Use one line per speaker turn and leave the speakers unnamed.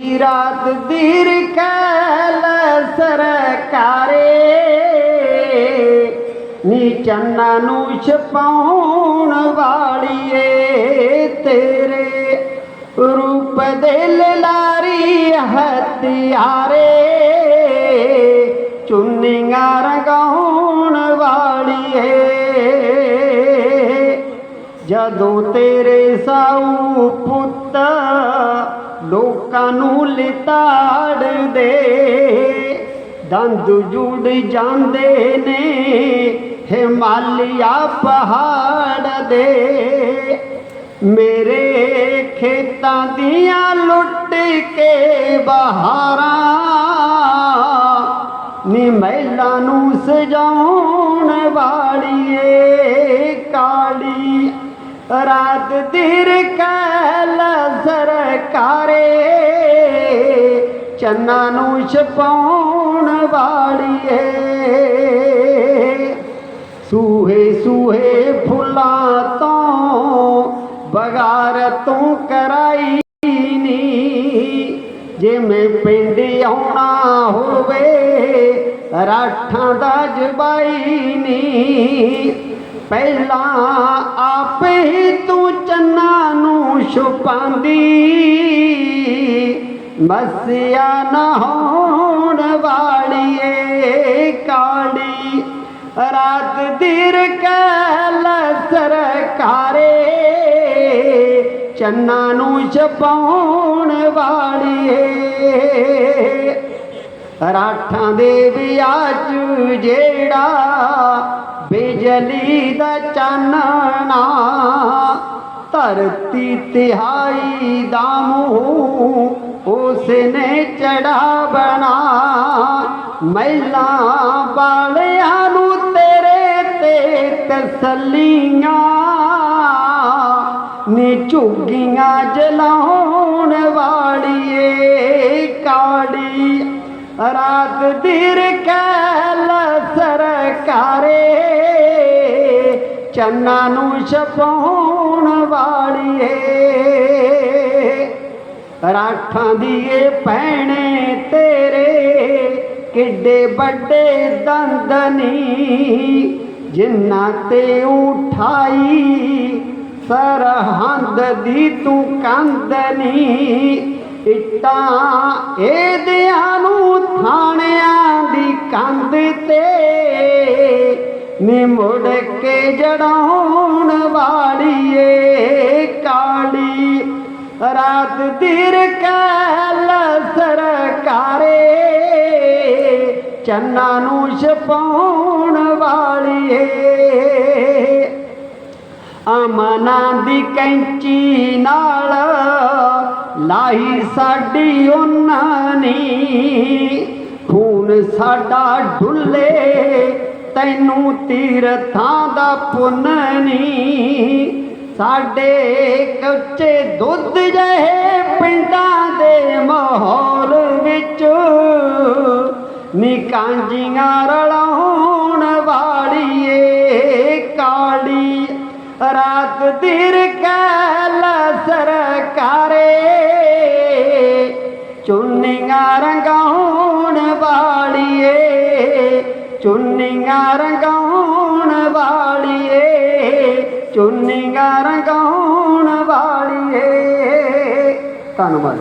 ਰਾਤ ਦੀਰ ਕੈਲ ਸਰਕਾਰੇ? ਨੀ ਚੰਨਾ ਨੂੰ ਛਪਾਉਣ ਵਾਲੀਏ ਤੇਰੇ। ਰੂਪ ਦੇ ਲਾਰੀ ਹਥਿਆਰੇ। ਚੁੰਨੀਆਂ ਰੰਗਾਉਣ ਵਾਲੀਏ। ਜਦੋਂ ਤੇਰੇ ਸਾਊ ਪੁੱਤ ਲੋਕਾਂ ਨੂੰ ਲਿਤਾੜਦੇ। ਦੰਦ ਜੁੜ ਜਾਂਦੇ ਨੇ, ਹਿਮਾਲਿਆ ਪਹਾੜ ਦੇ ਮੇਰੇ ਖੇਤਾਂ ਦੀਆਂ ਲੁੱਟ ਕੇ ਬਹਾਰਾਂ ਨੀ ਮਹਿਲਾਂ ਨੂੰ ਸਜਾਉਣ ਵਾਲੀਏ ਕਾਲੀ ਰਾਤ ਦਿਰ ਕੈਲ ਸਰਕਾਰੇ, ਚੰਨਾ ਨੂੰ ਛਪਾਉਣ ਵਾਲੀਏ। ਸੂਹੇ ਸੂਹੇ ਫੁੱਲਾਂ ਤੋਂ ਬਗਾਰ ਤੂੰ ਕਰਾਈ ਨੀ। ਜਿਵੇਂ ਪਿੰਡ ਆਉਣਾ ਹੋਵੇ, ਰਾਠਾਂ ਦਾ ਜਬਾਈ ਨੀ। ਪਹਿਲਾਂ ਆਪੇ ਹੀ ਤੂੰ ਚੰਨਾ ਨੂੰ ਛੁਪਾਂਦੀ ਮਸਿਆ ਨਾ ਹੋਣ ਵਾਲੀਏ ਕਾਲੀ। ਰਾਤ ਦਿਰ ਕਲ ਸਰਕਾਰੇ। ਚੰਨਾ ਨੂੰ ਛਪਾਉਣ ਵਾਲੀਏ। ਰਾਠਾਂ ਦੇ ਵਿਆਹ 'ਚ ਜਿਹੜਾ ਬਿਜਲੀ ਦਾ ਚਾਨਣਾ, ਧਰਤੀ ਤਿਹਾਈ ਦਾ ਮੂੰਹ ਉਸ ਚੜਾ ਬਣਾ। ਮਹਿਲਾ ਬਾਲਿਆਂ ਨੂੰ ਤੇਰੇ ਤੇ ਤਸੱਲੀਆਂ, ਨੀ ਝੁੱਗੀਆਂ ਜਲਾਉਣ ਵਾਲੀਏ ਕਾੜੀ। ਰਾਤ ਦਿਰ ਕੈ ਸਰਕਾਰੇ, ਚੰਨਾ ਨੂੰ ਛਪਾਉਣ ਵਾਲੀਏ। ਰਾਠਾਂ ਦੀਏ ਪਹਿਣੇ ਤੇਰੇ, ਕਿੱਡੇ ਵੱਡੇ ਦੰਦ ਨੀ। ਜਿੰਨਾ ਤੇ ਉਠਾਈ ਸਰਹੰਦ ਦੀ ਤੂੰ ਕੰਦ ਨੀ। ਇੱਟਾਂ ਇਹਦਿਆਂ ਨੂੰ ਥਾਣਿਆ ਕੰਧ ਤੇ ਨੀ ਮੁੜ ਕੇ ਜੜਾਉਣ ਵਾਲੀਏ ਕਾਲੀ। ਰਾਤ ਦਿਰ ਕੈਲ ਸਰਕਾਰੇ, ਚੰਨਾ ਨੂੰ ਛਪਾਉਣ ਵਾਲੀਏ। ਅਮਨਾਂ ਦੀ ਕੈਂਚੀ ਨਾਲ ਲਾਈ ਸਾਡੀ ਉਹਨਾਂ ਨੇ। ਖੂਨ ਸਾਡਾ ਢੁੱਲੇ ਤੈਨੂੰ ਤੀਰਥਾਂ ਦਾ ਪੁੰਨ ਨਹੀਂ। ਸਾਡੇ ਕੱਚੇ ਦੁੱਧ ਜਿਹੇ ਪਿੰਡਾਂ ਦੇ ਮਾਹੌਲ ਵਿੱਚ ਨੀ ਕਾਂਜੀਆਂ ਰਲਾਉਣ ਏ ਕਾਲੀ ਰਾਤ ਦਿਰ ਕੈਲ ਸਰਕਾਰੇ, ਚੁੰਨੀਆਂ ਰੰਗਾਉਣ ਚੁੰਨੀਆਂ ਰੰਗਾਉਣ ਵਾਲੀਏ ਚੁੰਨੀਆਂ ਰੰਗਾਉਣ ਵਾਲੀਏ। ਧੰਨਵਾਦ।